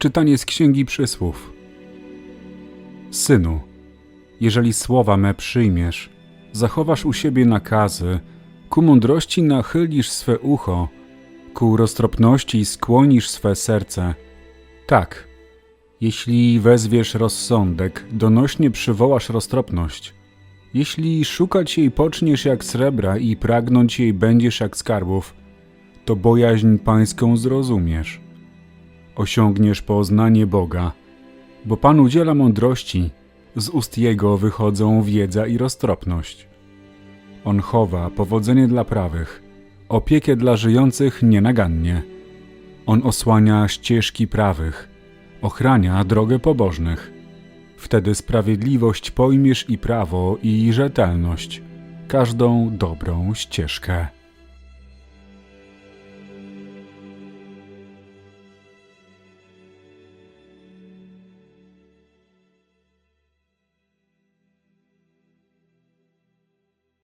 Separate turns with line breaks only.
Czytanie z Księgi Przysłów. Synu, jeżeli słowa me przyjmiesz, zachowasz u siebie nakazy, ku mądrości nachylisz swe ucho, ku roztropności skłonisz swe serce. Tak, jeśli wezwiesz rozsądek, donośnie przywołasz roztropność. Jeśli szukać jej poczniesz jak srebra i pragnąć jej będziesz jak skarbów, to bojaźń pańską zrozumiesz. Osiągniesz poznanie Boga, bo Pan udziela mądrości, z ust Jego wychodzą wiedza i roztropność. On chowa powodzenie dla prawych, opiekę dla żyjących nienagannie. On osłania ścieżki prawych, ochrania drogę pobożnych. Wtedy sprawiedliwość pojmiesz i prawo i rzetelność, każdą dobrą ścieżkę.